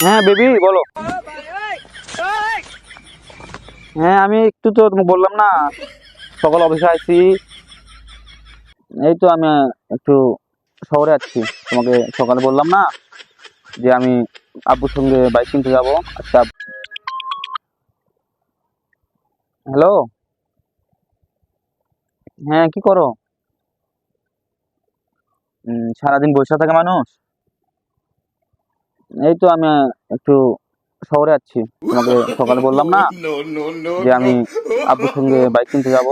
হ্যাঁ বেবি, বলো। হ্যাঁ আমি একটু তো বললাম না। সকাল অফিসে আইছি। এই তো আমি একটু শহরে আছি। তোমাকে সকালে বললাম না যে আমি আব্বুর সঙ্গে বাইক কিনতে যাব। আচ্ছা হ্যালো? হ্যাঁ কি করো? সারাদিন বসে থাকে মানুষ? এই তো আমি একটু শহরে আছি। তোমাকে সকালে বললাম না যে আমি আব্বুর সঙ্গে বাইক কিনতে যাব।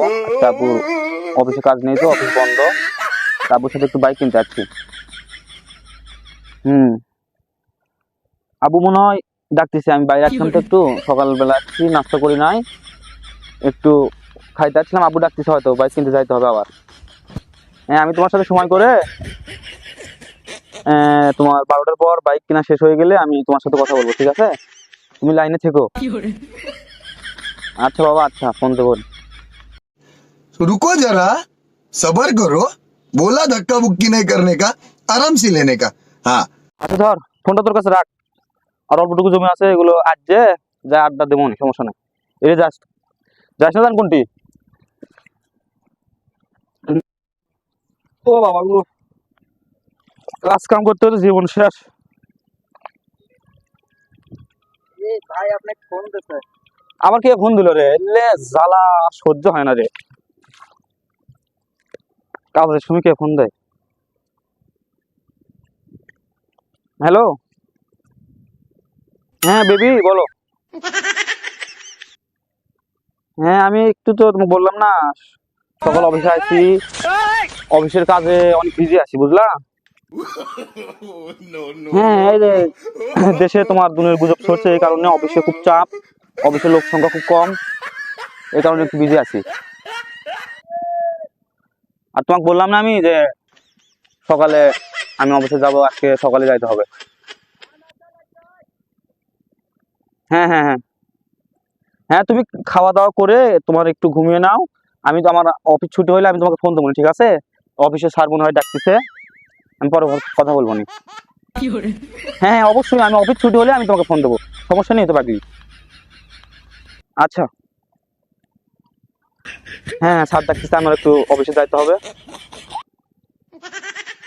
আব্বু অফিসে কাজ নেই তো অফিস বন্ধ। আব্বুর সাথে একটু বাইক কিনতে যাচ্ছি। হুম। আব্বু মনে হয় ডাকতেছে, আমি বাইরে আসলাম তো একটু। সকালবেলা আসছি, নাস্তা করি নাই। একটু খাইতে আসছিলাম, আব্বু ডাকতেছে হয়তো বাইক কিনতে যাইতে হবে আবার। হ্যাঁ আমি তোমার সাথে সময় করে তোমার বারোটার পর বাইক কেনা শেষ হয়ে গেলে আমি তোমার সাথে কথা বলবো ঠিক আছে তুমি লাইনে থেকো আচ্ছা বাবা আচ্ছা ফোন দেবো तो रुको जरा सबर करो बोला धक्का बुक्की नहीं करने का आराम से लेने का हाँ আচ্ছা ধর ফোনটা তোর কাছে রাখ আর অল্পটুকু জমি আছে এগুলো আজকে যা আড্ডা দেবো নি সমস্যা নেই এই যাস যাস না জান কোনটি ও বাবা গো কাজ কাম করতে হলে জীবন শেষ। ভাই আপনাকে ফোন দিতে আবার কে ফোন দিল রে? লে জ্বালা সহ্য হয় না রে। কাজের সময় কে ফোন দেয়? হ্যালো? হ্যাঁ বেবি বলো। হ্যাঁ আমি একটু তো তোমাকে বললাম না সকাল অফিসে আছি অফিসের কাজে অনেক বিজি আছি বুঝলা. হ্যাঁ দেশে তোমার দুনের গুজব ছড়ছে এই কারণে অফিসে খুব চাপ, অফিসের লোক সংখ্যা খুব কম, এই কারণে একটু বিজি আছি। আর তোমাকে বললাম না আমি যে সকালে আমি অফিসে যাব, আজকে সকালে যাইতে হবে। হ্যাঁ হ্যাঁ হ্যাঁ। হ্যাঁ তুমি খাওয়া দাওয়া করে তোমার একটু ঘুমিয়ে নাও। আমি তো আমার অফিস ছুটি হলে আমি তোমাকে ফোন দেবো ঠিক আছে? অফিসে স্যার মনে হয় ডাকতেছে। আমি পরে কথা বলব নি। হ্যাঁ অবশ্যই আমি অফিস ছুটি হলে আমি তোমাকে ফোন দেবো। সমস্যা নেই তো বাকি। আচ্ছা। হ্যাঁ সাত ডাকতেছে আমার একটু অফিসে যাইতে হবে।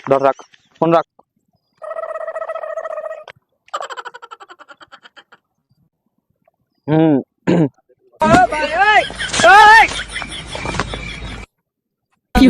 ধর রাখ। ফোন রাখ। হুম। কি